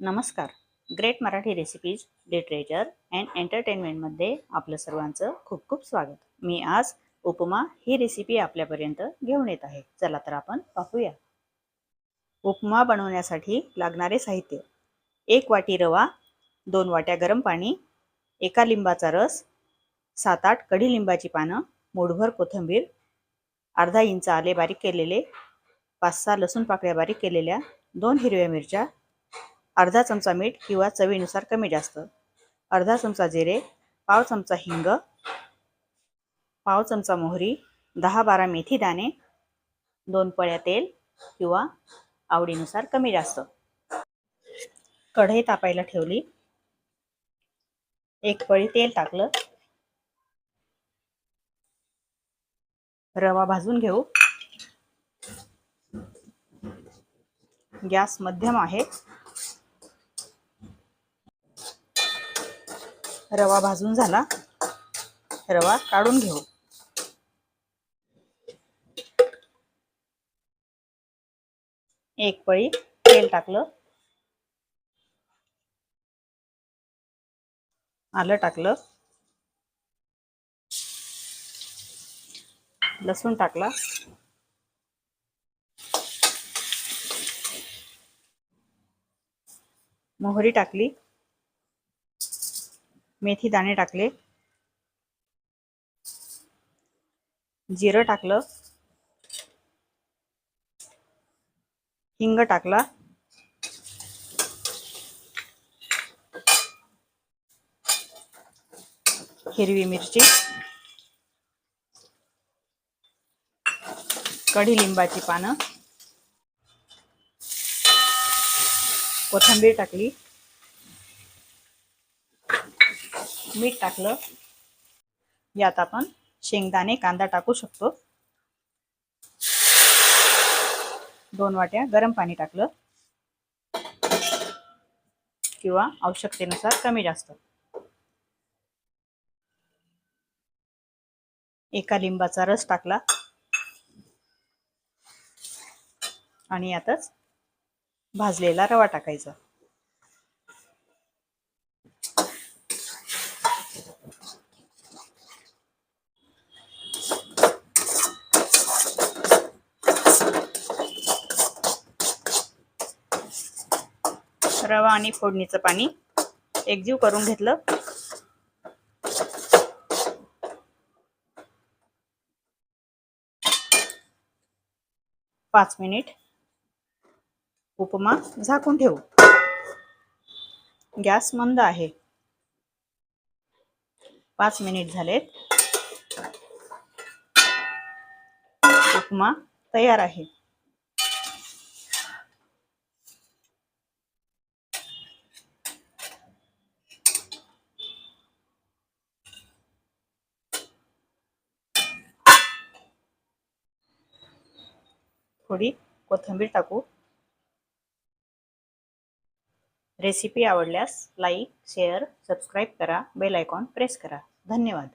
नमस्कार. Great Marathi recipes literature and एंटरटेनमेंटमध्ये आपलं सर्वांचं खूप खूप स्वागत. मी आज उपमा ही रेसिपी आपल्यापर्यंत घेऊन येत आहे. चला तर आपण पाहूया. उपमा बनवण्यासाठी लागणारे साहित्य. एक वाटी रवा दोन वाट्या गरम पाणी एका लिंबाचा रस सात आठ कढीलिंबाची पानं मुठभर कोथिंबीर अर्धा इंच आले बारीक केलेले पाच सहा लसूण पाकळ्या बारीक केलेल्या दोन हिरव्या मिरच्या अर्धा चमचा मीठ किंवा चवीनुसार कमी जास्त. अर्धा चमचा जिरे पाव चमचा हिंग पाव चमचा मोहरी दहा बारा मेथी दाणे दोन पळ्या तेल किंवा आवडीनुसार कमी जास्त. कढई तापायला ठेवली. एक पळी तेल टाकलं. रवा भाजून घेऊ. गॅस मध्यम आहे. रवा भाजून झाला. रवा काढून घेऊ. एक पळी तेल टाकलं. आलं टाकलं. लसूण टाकला. मोहरी टाकली. मेथी दाणे टाकले. जिरं टाकलं. हिंग टाकला. हिरवी मिरची. कढीलिंबाची पानं. कोथिंबीर टाकली. मीठ टाकलं. यात आपण शेंगदाणे कांदा टाकू शकतो. दोन वाट्या गरम पाणी टाकलं. किंवा आवश्यकतेनुसार कमी जास्त. एका लिंबाचा रस टाकला. आणि यातच भाजलेला रवा टाकायचा. रवा आणि फोडणीचं पाणी एकजीव करून घेतलं. पाच मिनिट उपमा झाकून ठेवू. गॅस मंद आहे. पाच मिनिट झालेत. उपमा तयार आहे. थोडी कोथिंबीर टाकू. रेसिपी आवडल्यास लाईक शेअर सबस्क्राईब करा. बेल आयकॉन प्रेस करा. धन्यवाद.